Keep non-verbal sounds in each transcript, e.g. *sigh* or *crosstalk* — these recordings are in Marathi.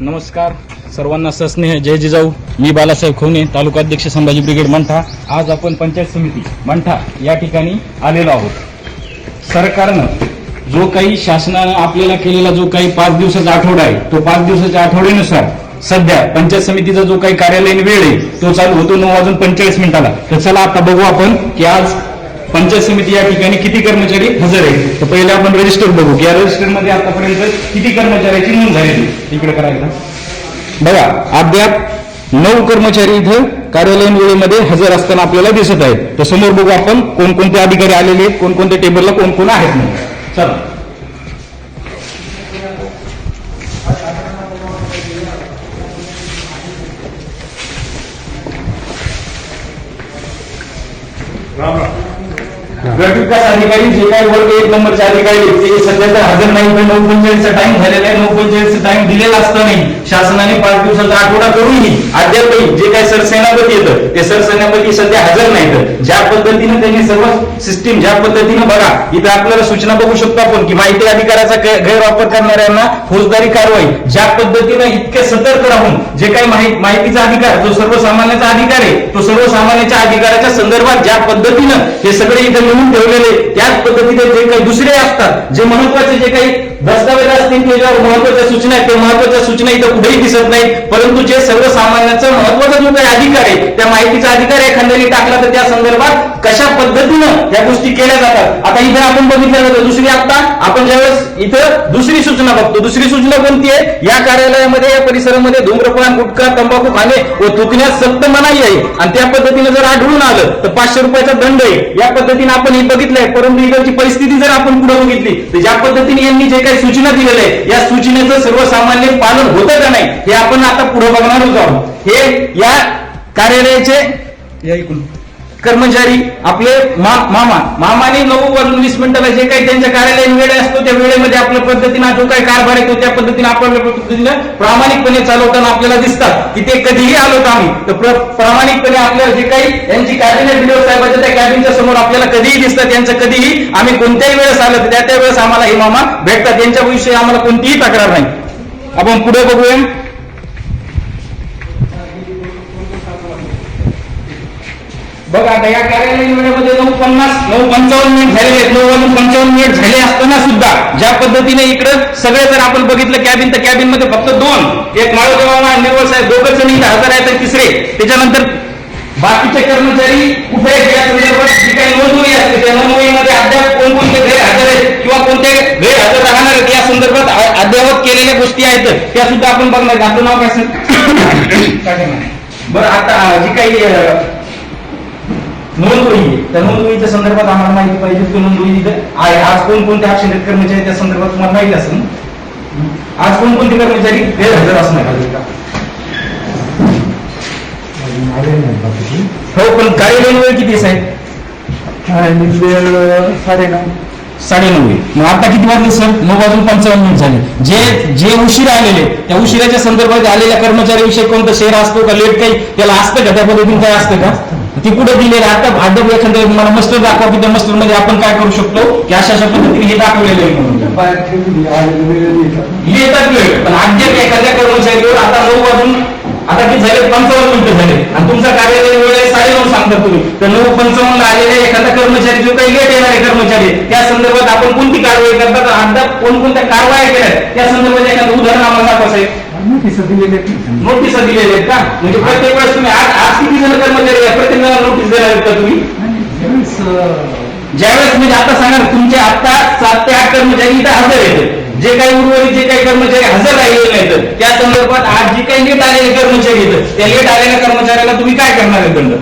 नमस्कार. सर्वांना सस्नेह. जय जिजाऊ. मी बालासाहेब खोने तालुका अध्यक्ष संभाजी ब्रिगेड मंठा. आज आपण पंचायत समिती मंठा या ठिकाणी आलेलो आहोत. सरकारनं जो काही शासनानं आपल्याला केलेला जो काही पाच दिवसाचा आठवडा आहे तो पाच दिवसाच्या आठवड्यानुसार सध्या पंचायत समितीचा जो काही कार्यालयीन वेळ आहे तो चालू होतो नऊ वाजून पंचेचाळीस मिनिटाला. तर चला आता बघू आपण की आज पंचायत समिती या ठिकाणी किती कर्मचारी हजर आहेत? तर पहिले आपण रजिस्टर बघू की या रजिस्टरमध्ये आतापर्यंत किती कर्मचाऱ्याची नोंद झालेली इकडे करायला बघा अद्याप नऊ कर्मचारी इथं कार्यालयीन वेळेमध्ये हजर असताना आपल्याला दिसत आहेत. तर समोर बघू आपण कोणकोणते अधिकारी आलेले आहेत कोणकोणत्या टेबलला कोण कोण आहेत म्हणून. चला. राम. विकास अधिकारी जे काही वर्ग एक नंबरचे अधिकारी ते सध्या तर हजर नाही पण नऊ पंचायतचा टाइम झालेला आहे. नऊ पंचायतचा टाइम दिलेला असतानाही शासनाने पाच दिवसाचा आठवडा करूनही अद्यापही जे काही सरसेनापती येतं ते सरसेनापती सध्या हजर नाहीत. ज्या पद्धतीने त्यांनी सर्व सिस्टीम ज्या पद्धतीनं बघा इथे आपल्याला सूचना बघू शकतो आपण की माहिती अधिकाराचा गैरवापर करणाऱ्यांना फौजदारी कारवाई. ज्या पद्धतीनं इतके सतर्क राहून जे काही माहितीचा अधिकार जो सर्वसामान्याचा अधिकार आहे तो सर्वसामान्याच्या अधिकाराच्या संदर्भात ज्या पद्धतीनं हे सगळे इथे म्हणून ठेवलेले त्याच पद्धतीने जे काही दुसरे असतात जे महत्त्वाचे जे काही दस्तावेज असतील त्याच्यावर महत्त्वाच्या सूचना आहेत त्या महत्त्वाच्या सूचना इथं कुठेही दिसत नाही परंतु जे सर्वसामान्यांचा महत्त्वाचा जो काही अधिकार आहे त्या माहितीचा अधिकार एखाद्याने टाकला तर त्या संदर्भात कशा पद्धतीनं या गोष्टी केल्या जातात? आता इथे आपण बघितलं जातं दुसरी आता आपण ज्यावेळेस इथं दुसरी सूचना बघतो दुसरी सूचना कोणती आहे? या कार्यालयामध्ये या परिसरामध्ये धूम्रपान गुटखा तंबाखू खाणे व थुकण्यास सक्त मनाई आहे. आणि त्या पद्धतीने जर आढळून आलं तर पाचशे रुपयाचा दंड आहे. या पद्धतीने आपण हे बघितलंय परंतु इकडची परिस्थिती जर आपण पुढे बघितली तर ज्या पद्धतीने यांनी जे काही सूचना दिलेल्या आहे या सूचनेचं सर्वसामान्य पालन होतं का नाही हे आपण आता पुढे बघणारच आहोत हे या कार्यालयाचे या इकडून. कर्मचारी आपले मा- मामा. मामाने नऊ वाजून वीस मिनिटाला जे काही त्यांच्या कार्यालयीन वेळ असतो त्या वेळेमध्ये आपल्या पद्धतीनं जो काही कारभार येतो त्या पद्धतीने आपल्या पद्धतीनं प्रामाणिकपणे चालवताना आपल्याला दिसतात की ते कधीही आलो का आम्ही. तर प्रामाणिकपणे आपल्याला जे काही यांची कॅबिनेट व्हिडिओ साहेबांच्या त्या कॅबिनच्या समोर आपल्याला कधीही दिसतात त्यांचं कधीही आम्ही कोणत्याही वेळेस आलं तर त्या त्या वेळेस आम्हाला हे मामा भेटतात. त्यांच्याविषयी आम्हाला कोणतीही तक्रार नाही. आपण पुढे बघूया. बघा आता या कार्यालयीन वेळेमध्ये नऊ पन्नास नऊ पंचावन्न मिनिट झालेले आहेत. नऊ वाजून पंचावन्न मिनिट झाले असताना सुद्धा ज्या पद्धतीने इकडं सगळे जर आपण बघितलं कॅबिन तर कॅबिनमध्ये फक्त दोन एक माळोदे मामा आणि निर्मळ साहेब दोघं जण इथे हजर आहेत आणि तिसरे त्याच्यानंतर बाकीचे कर्मचारी कुठे आहेत या संदर्भात जी काही नोंदवही असते त्या नोंदवहीमध्ये अद्याप कोणकोणते गैरहजर आहेत किंवा कोणते गैरहजर राहणार आहेत या संदर्भात अ- अद्ययावत केलेल्या गोष्टी आहेत त्या सुद्धा आपण बघणार. आपलं नाव काय सर? *coughs* बरं आता जी काही नोंदवही आहे. त्या नोंदवहीच्या संदर्भात आम्हाला माहिती पाहिजे तो नोंदवही आहे आज कोणकोणते अक्षरित कर्मचारी त्या संदर्भात तुम्हाला माहिती असेल? आज कोणकोणते कर्मचारी गैरहजर असणार का? हो पण कार्यालयीन वेळ किती साहेब साडेनऊ साडेनऊ आहे. मग आता किती वाजले सर नऊ वाजून पंचावन्न मिनिट झाले जे जे उशीर आलेले त्या उशिराच्या संदर्भात आलेल्या कर्मचाऱ्याविषयी कोणतं शेअर असतो का लेट काही त्याला असतं का त्या पद्धतीने काय असतं का ती कुठे दिलेलं आता अद्याप एखाद्या मला मस्टर दाखवा की त्या मस्टरमध्ये आपण काय करू शकतो? की अशा अशा पद्धतीने हे दाखवलेलं आहे म्हणून. येतात वेळ पण अद्याप एखाद्या कर्मचारीवर आता नऊ वाजून आता किती झाले पंचावन्न मिनिटं झाले. आणि तुमचा कार्यालय वेळ आहे साडेनऊ सांगता तुम्ही. तर नऊ पंचावन्न आलेले एखादा कर्मचारी जो काही लेट येणारे कर्मचारी त्या संदर्भात आपण कोणती कारवाई करतात? अद्याप कोणकोणत्या कारवाया केल्या त्या संदर्भात एखादं उदाहरण आम्हाला दाखवायचं नोटीस दिलेले नोटीस दिलेल्या आहेत का? म्हणजे प्रत्येक वेळेस तुम्ही आज आज किती जण कर्मचारी आहे प्रत्येक जणांना नोटीस देणार आहेत का तुम्ही? ज्यावेळेस म्हणजे आता सांगा ना, तुमचे आता सात ते आठ कर्मचारी इथं हजर आहेत. जे काही उर्वरित जे काही कर्मचारी हजर राहिलेले नाहीत त्या संदर्भात आज जे काही लेट आलेले कर्मचारी आहेत त्या लेट आलेल्या कर्मचाऱ्याला तुम्ही काय करणार आहे दंड?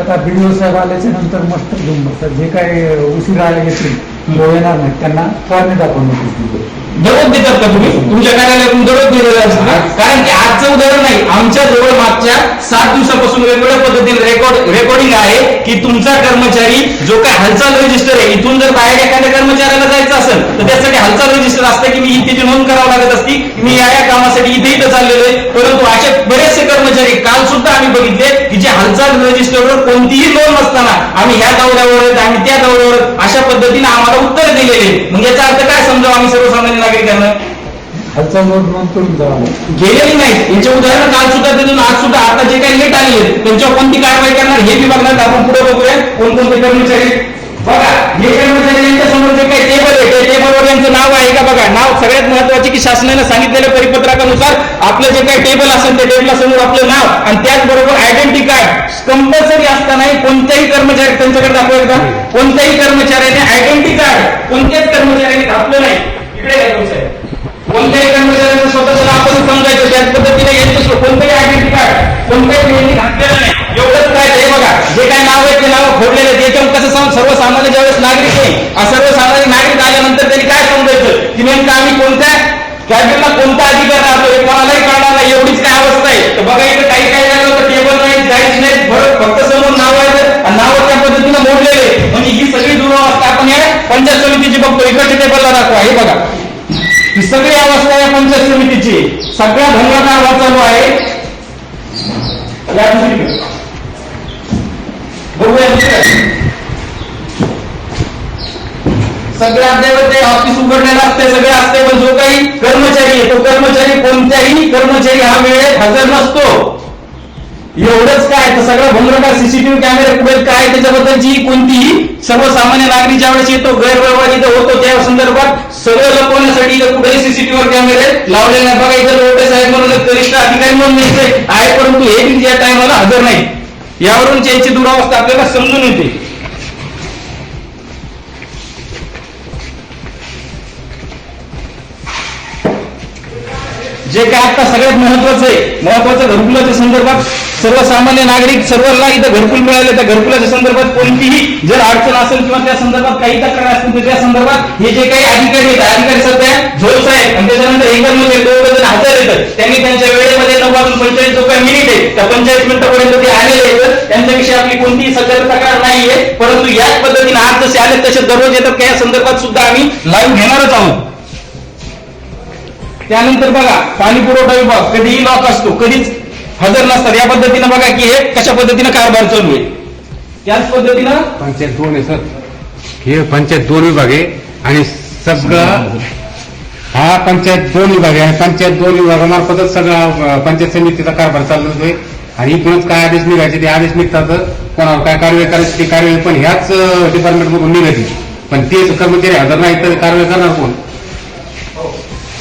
आता बीडीओ साहेब आल्याच्यानंतर मस्त घेऊन बसतात. जे काही उशीर आले येतील तो येणार नाहीत त्यांना कारणे दाखवून नोटीस दिली दररोज देतात का तुम्ही? तुमच्या कार्यालयातून दररोज दिलेलं असतं. कारण की आजचं उदाहरण नाही आमच्या जवळ मागच्या सात दिवसापासून वेगवेगळ्या पद्धतीने रेकॉर्ड रेकॉर्डिंग आहे की तुमचा कर्मचारी जो काही हालचाल रजिस्टर आहे इथून जर बाहेर एखाद्या कर्मचाऱ्याला जायचं असेल तर त्यासाठी हालचाल रजिस्टर असतं की मी त्याची नोंद करावं लागत असती मी या या कामासाठी इथे इथं चाललेलो आहे. परंतु असे बरेचसे कर्मचारी काल सुद्धा आम्ही बघितले की जे हालचाल रजिस्टरवर कोणतीही नोंद नसताना आम्ही ह्या दौऱ्यावर आम्ही त्या दौऱ्यावर अशा पद्धतीने आम्हाला उत्तर दिलेले. मग याचा अर्थ काय समजावं आम्ही सर्वसामान्य नागरिकांना. गेलेली नाहीत. यांचे उदाहरण काल सुद्धा देतो आज सुद्धा आता जे काही लेट आले त्यांच्यावर कोणती कारवाई करणार हे बघणार आपण पुढे बघूया. कोणकोणते कर्मचारी? बघा हे कर्मचारी यांच्या समोर जे काही टेबल आहे टेबलवर यांचं नाव आहे का बघा? नाव सगळ्यात महत्त्वाचे की शासनाने सांगितलेल्या परिपत्रकानुसार आपलं जे काही टेबल असेल त्या टेबला समोर आपलं नाव आणि त्याचबरोबर आयडेंटिटी कार्ड कंपल्सरी असतानाही कोणत्याही कर्मचारी त्यांच्याकडे दाखवा एकदा. कोणत्याही कर्मचाऱ्याने आयडेंटिटी कार्ड कोणत्याच कर्मचाऱ्याने घातलं नाही. इकडे काय कोणत्याही कर्मचाऱ्याचं स्वतःला आपण समजायचं त्याच पद्धतीने यांचं कोणतंही आयडेंटिटी कार्ड कोणत्याही व्यक्ती घातलेलं नाही. एवढंच काय हे बघा. जे काय नाव आहे ते नाव फोडलेले ते याच्यावर कसं सांग सर्वसामान्य ज्यावेळेस नागरिक आहे सर्वसामान्य नागरिक आल्यानंतर त्यांनी काय समजायचं? की नेमकं आम्ही कोणत्या कोणता अधिकार राहतो हे कोणालाही कळणार नाही एवढीच काय अवस्था आहे. तर बघा इथं काही काही झालं तर टेबल नाही जायच नाही फक्त समोर नाव आहे आणि नाव त्या पद्धतीनं मोडलेले म्हणजे ही सगळी दुरावस्था आपण या पंचायत समितीची बघतो. इकडच्या टेबलला दाखवा हे बघा. ही सगळी अवस्था या पंचायत समितीची. सगळ्या भंगाचा आवाज चालू आहे. या दुसरीकडे. बघूया दुसऱ्या सगळे अद्यावत ऑफिस उघडलेलं असते सगळे असते पण जो काही कर्मचारी आहे तो कर्मचारी कोणत्याही कर्मचारी हा वेळेत हजर नसतो. एवढंच काय तर सगळं भंगरकार सीसीटीव्ही कॅमेरे पुढे काय त्याच्याबद्दलची कोणतीही सर्वसामान्य नागरिक ज्या वेळेस येतो गैरव्यवहार इथं होतो त्या संदर्भात सगळं लपवण्यासाठी इथं कुठेही सीसीटीव्हीवर कॅमेरे लावलेले नाही बघा इथं लोटे साहेब म्हणून एक वरिष्ठ अधिकारी म्हणून आहे परंतु हे या टायमाला हजर नाही. यावरून त्यांची दुरावस्था आपल्याला समजून येते. जे काय आता सगळ्यात महत्वाचं आहे महत्वाचं घरकुलाच्या संदर्भात सर्वसामान्य नागरिक सर्वांना इथं घरकुल मिळाले त्या घरकुलाच्या संदर्भात कोणतीही जर अडचण असेल किंवा त्या संदर्भात काही तक्रार असतील तर त्या संदर्भात हे जे काही अधिकारी आहेत अधिकारी सध्या झोल साहेब आणि त्याच्यानंतर एकदम जण हजर येतात त्यांनी त्यांच्या वेळेमध्ये नऊ वाजून पंचेचाळीस जो काही मिनिट आहे त्या पंचेचाळीस मिनिटापर्यंत ते आलेले आहेत. त्यांच्याविषयी आपली कोणतीही सध्या तक्रार नाहीये. परंतु याच पद्धतीने आज जसे आले तसे दररोज येतात. त्या संदर्भात सुद्धा आम्ही लाईव्ह घेणारच आहोत. त्यानंतर बघा पाणी पुरवठा विभाग कधीही लॉक असतो कधीच हजर नसतात. या पद्धतीनं बघा की हे कशा पद्धतीनं कारभार चालू आहे. त्याच पद्धतीनं पंचायत दोन आहे सर. हे पंचायत दोन विभाग आहे आणि सगळं हा पंचायत दोन विभाग आहे. पंचायत दोन विभागामार्फतच सगळा अं, पंचायत समितीचा कारभार चालू आहे. आणि इकडूनच काय आदेश निघायचे ते आदेश निघतात. कोणावर काय कारवाई करायची ती कारवाई पण ह्याच डिपार्टमेंट मधून निघायची. पण तेच कर्मचारी हजर नाही तर कारवाई करणार कोण?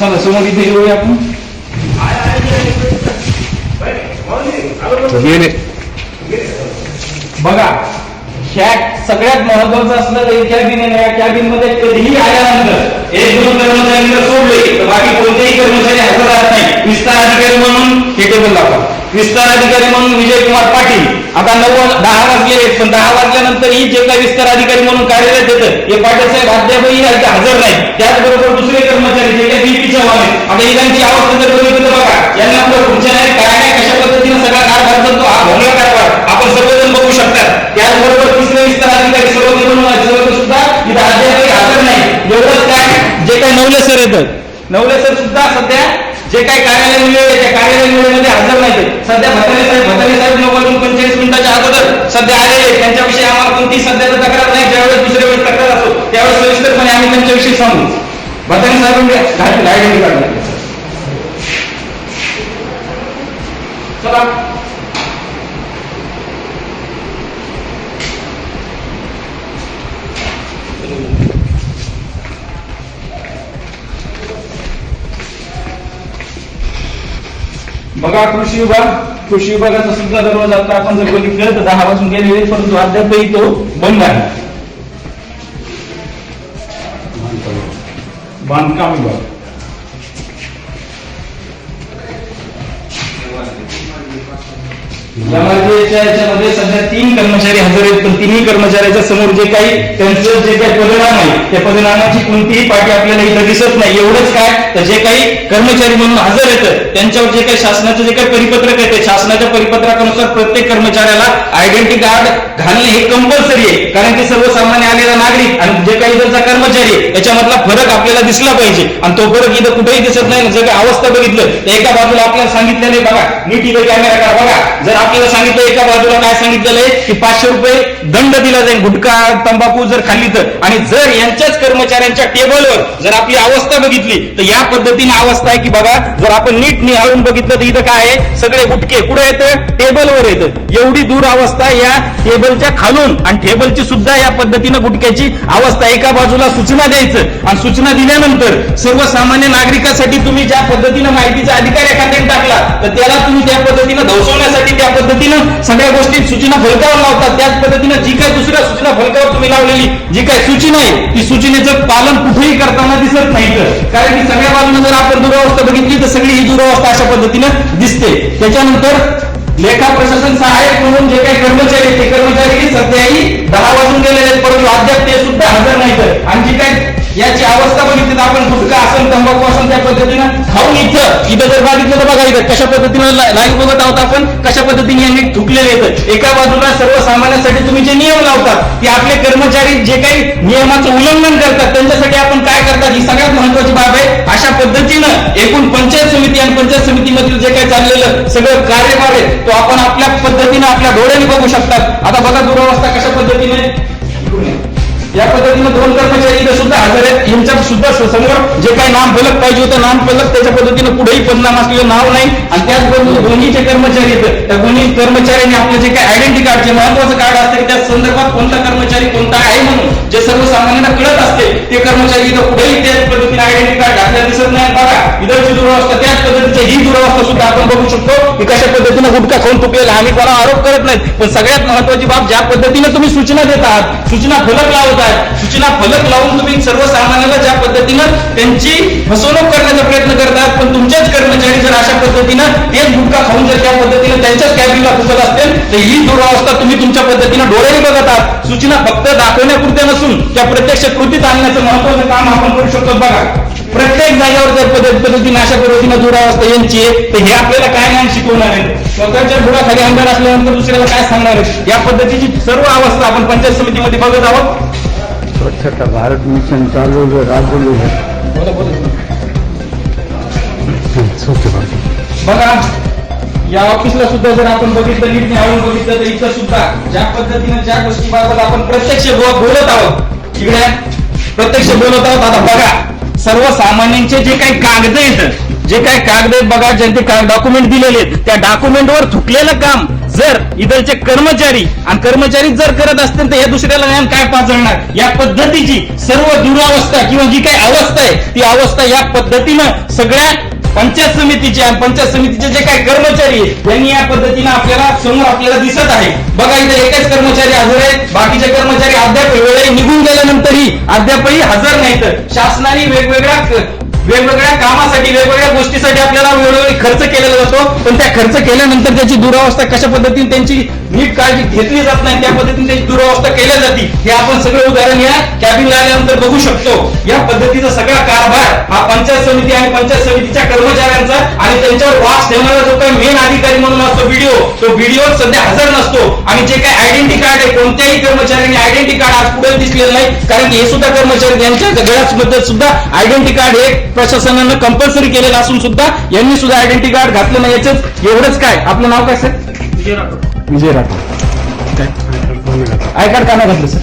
चला समोर इथे येऊया आपण गेले बघा ह्या सगळ्यात महत्वाचं असलं कॅबिन आहे या कॅबिनमध्ये कधीही आल्यानंतर एक दोन कर्मचारी जर सोडले तर बाकी कोणतेही कर्मचारी हजर राहत नाही विस्तार अधिकारी म्हणून हे टेबल दाखवा विस्तार अधिकारी म्हणून विजय कुमार पाटील. आता नऊ वाज- दहा वाजले पण दहा वाजल्यानंतर ही जे काही विस्तार अधिकारी म्हणून कार्यरत येतं हे पाटील साहेब अद्यापही हजर नाही त्याचबरोबर दुसरे कर्मचारी जे काही बीपी चव्हाण आता आता त्यांची अवस्था जर बघितलं तर बघा यांना आपलं खुर्च्या नाही काय नाही कशा पद्धतीने सगळा कारभार तो हा भोंगळा कारभार आपण सगळेजण बघू शकतात. त्याचबरोबर तिसरे विस्तार अधिकारी सर्व निवडून सर्व सुद्धा इथं अद्यापही हजर नाही एवढंच काय जे काही नवले सर येतात. नवले सर सुद्धा सध्या जे काही कार्यालय मिळले त्या कार्यालय मिळेमध्ये हजर नाही सध्या भतारे साहेब भतारे साहेब नऊ वाजून पंचेचाळीस मिनिटाच्या अगोदर. सध्या आलेले त्यांच्याविषयी आम्हाला कोणती सध्या तक्रार नाही ज्यावेळेस दुसऱ्या वेळेस तक्रार असतो त्यावेळेस सविस्तरपणे आम्ही त्यांच्याविषयी सांगू. भतारे साहेब गाडी आयडेंटी चला. बघा कृषी विभाग कृषी विभागाचा सुद्धा दरवाजा आता आपण जर बघितलं तर दहा वाजून गेलेले परंतु अद्यापही तो बंद आहे. बांधकाम विभाग. एमआरपीच्या याच्यामध्ये सध्या तीन कर्मचारी हजर आहेत पण तिन्ही कर्मचाऱ्याच्या समोर जे काही त्यांचं जे काही परिणाम आहे त्या परिणामाची कोणतीही पाठी आपल्याला इथं दिसत नाही. एवढंच काय तर जे काही कर्मचारी म्हणून हजर येतं त्यांच्यावर जे काही शासनाचं जे काही परिपत्रक आहे ते शासनाच्या परिपत्रकानुसार प्रत्येक कर्मचाऱ्याला आयडेंटिटी कार्ड घालणे हे कंपल्सरी आहे. कारण ते सर्वसामान्य आलेला नागरिक आणि जे काही इथंचा कर्मचारी आहे याच्यामधला फरक आपल्याला दिसला पाहिजे. आणि तो फरक इथं कुठेही दिसत नाही. जे काही अवस्था बघितलं तर एका बाजूला आपल्याला सांगितलेलं आहे बघा नीट इथं कॅमेरा करा बघा. जर आपल्याला सांगितलं एका बाजूला काय सांगितलेलं आहे की पाचशे रुपये दंड दिला जाईल गुटखा तंबाखू जर खाल्ली तर. आणि जर यांच्याच कर्मचाऱ्यांच्या टेबलवर जर आपली अवस्था बघितली तर या पद्धतीने अवस्था आहे की बाबा जर आपण नीट निहाळून बघितलं तर इथं काय आहे? सगळे गुटके कुठे येतं? टेबलवर येतं. एवढी दूर अवस्था या टेबलच्या खालून आणि टेबलची सुद्धा या पद्धतीनं गुटक्याची अवस्था एका बाजूला सूचना द्यायचं आणि सूचना दिल्यानंतर सर्वसामान्य नागरिकासाठी तुम्ही ज्या पद्धतीनं माहितीचा अधिकार एखाद्याने टाकला तर त्याला तुम्ही त्या पद्धतीनं धवसवण्यासाठी त्या पद्धतीनं सगळ्या गोष्टी सूचना फलकावर लावतात. त्याच पद्धतीनं जी काही दुसऱ्या सूचना फलकावर तुम्ही लावलेली जी काही सूचना आहे ती सूचनेचं पालन कुठेही करताना दिसत नाही तर कारण की सगळ्या बाजूने जर आपण दुरावस्था बघितली तर सगळी ही दुरावस्था अशा पद्धतीनं दिसते. त्याच्यानंतर लेखा प्रशासन सहाय्यक म्हणून जे काही कर्मचारी ते कर्मचारी सध्याही दहा वाजून गेलेले आहेत परंतु अद्याप ते सुद्धा हजर नाही तर आणि जी काही याची अवस्था बघितली आपण गुटखा असेल तंबाखू असेल त्या पद्धतीनं खाऊन इथं. इथं जर बघितलं तर बघा इथं कशा पद्धतीनं लाईव्ह बघत आहोत आपण कशा पद्धतीने यांनी थुकलेले येतं एका बाजूला सर्वसामान्यांसाठी तुम्ही जे नियम लावतात ते आपले कर्मचारी जे काही नियमाचं उल्लंघन करतात त्यांच्यासाठी आपण काय करतात? ही सगळ्यात महत्वाची बाब आहे. अशा पद्धतीनं एकूण पंचायत समिती आणि पंचायत समितीमधील जे काही चाललेलं सगळं कार्यभार आहे तो आपण आपल्या पद्धतीनं आपल्या डोळ्याने बघू शकतात. आता बघा दुरावस्था कशा पद्धतीने या पद्धतीनं दोन कर्मचारी इथे सुद्धा हजर आहेत यांच्या सुद्धा समोर जे काही नाम फलक पाहिजे होतं नाम फलक त्याच्या पद्धतीनं कुठेही पदनाम असलेलं नाव नाही. आणि त्याचबरोबर दोन्हीचे कर्मचारी आहेत त्या दोन्ही कर्मचाऱ्यांनी आपलं जे काही आयडेंटिटी कार्ड जे महत्वाचं कार्ड असतं त्या संदर्भात कोणता कर्मचारी कोणता आहे म्हणून जे सर्वसामान्यांना कळत असते ते कर्मचारी इथं कुठेही त्याच पद्धतीने आयडेंटी कार्ड घातल्या दिसत नाही बघा इथंची दुरावस्था त्याच पद्धतीची ही दुरावस्था सुद्धा आपण बघू शकतो की कशा पद्धतीनं गुटखा खाऊन तुकलेला आम्ही कोणा आरोप करत नाही पण सगळ्यात महत्वाची बाब ज्या पद्धतीनं तुम्ही सूचना देत आहात सूचना फलक लावत आहात सूचना फलक लावून तुम्ही सर्वसामान्याला ज्या पद्धतीनं त्यांची फसवणूक करण्याचा प्रयत्न करतात पण तुमच्याच कर्मचारी जर अशा पद्धतीनं तेच गुटखा खाऊन जर त्या पद्धतीनं त्यांच्याच कॅबिनला पुसत असतील तर ही दुरावस्था तुम्ही तुमच्या पद्धतीनं डोळ्याने बघत आहात. सूचना फक्त दाखवण्यापुरत्या नसून त्या प्रत्यक्ष कृतीत आणण्याचं महत्वाचं काम आपण करू शकतो बघा. प्रत्येक जागेवर जर पद्धत पद्धतीने अशा पद्धतीनं दुरावस्था यांची तर हे आपल्याला काय ज्ञान शिकवणार आहे? स्वतःच्या बुडाखाली आमदार असल्यानंतर दुसऱ्याला काय सांगणार आहे? या पद्धतीची सर्व अवस्था आपण पंचायत समितीमध्ये बघत आहोत. स्वच्छता भारत मिशन चालू राबवलं बघा या ऑफिसला सुद्धा जर आपण बघितलं नीट आवडून बघितलं तर इथं सुद्धा ज्या पद्धतीने ज्या गोष्टीबाबत आपण प्रत्यक्ष बोलत आहोत इकडे प्रत्यक्ष बोलत आहोत आता बघा. सर्वसामान्यांचे जे काही कागद आहेत जे काही कागद आहेत बघा ज्यांचे डॉक्युमेंट दिलेले आहेत त्या डॉक्युमेंटवर थुकलेलं काम जर इथलचे कर्मचारी आणि कर्मचारी जर करत असतील तर हे दुसऱ्याला ज्ञान काय पाचळणार या पद्धतीची सर्व दुरावस्था किंवा जी काही अवस्था आहे ती अवस्था या पद्धतीनं सगळ्या पंचायत समितीचे आणि पंचायत समितीचे जे काही कर्मचारी आहेत त्यांनी या पद्धतीनं आपल्याला समोर आपल्याला दिसत आहे. बघा इथे एकच कर्मचारी हजर आहेत बाकीचे कर्मचारी अद्याप वेळे निघून गेल्यानंतरही अद्यापही हजर नाहीत. शासनाने वेगवेगळ्या वेगवेगळ्या कामासाठी वेगवेगळ्या गोष्टीसाठी आपल्याला वेळोवेळी खर्च केलेला जातो. पण त्या खर्च केल्यानंतर त्याची दुरावस्था कशा पद्धतीने त्यांची नीट काळजी घेतली जात नाही त्या पद्धतीने त्याची दुरावस्था केल्या जाते. हे आपण सगळं उदाहरण या कॅबिनला आल्यानंतर बघू शकतो. या पद्धतीचा सगळा कारभार हा पंचायत समिती आणि पंचायत समितीच्या कर्मचाऱ्यांचा आणि त्यांच्यावर वास ठेवणारा जो काही मेन अधिकारी म्हणून असतो व्हिडिओ तो व्हिडिओ सध्या हजर नसतो. आणि जे काही आयडेंटी कार्ड आहे कोणत्याही कर्मचाऱ्यांनी आयडेंटी कार्ड आज पुढे दिसलेलं नाही. कारण हे सुद्धा कर्मचारी यांच्या गळ्यामध्ये सुद्धा आयडेंटी कार्ड हे प्रशासनानं कंपल्सरी केलेलं असून सुद्धा यांनी सुद्धा आयडेंटिटी कार्ड घातलं नाही. याच्यात एवढंच काय? आपलं नाव काय sir? Vijay Rathod. I card का नाही घातलं सर?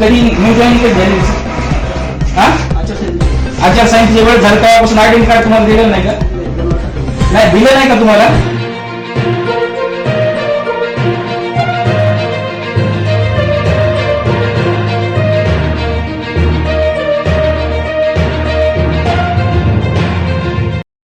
कधी न्यू जॉईन कधी झाली हा? आचारसंहितेची वेळ झाली तेव्हापासून आयडेंटिटी कार्ड तुम्हाला दिलेलं नाही का? नाही दिलं नाही का तुम्हाला?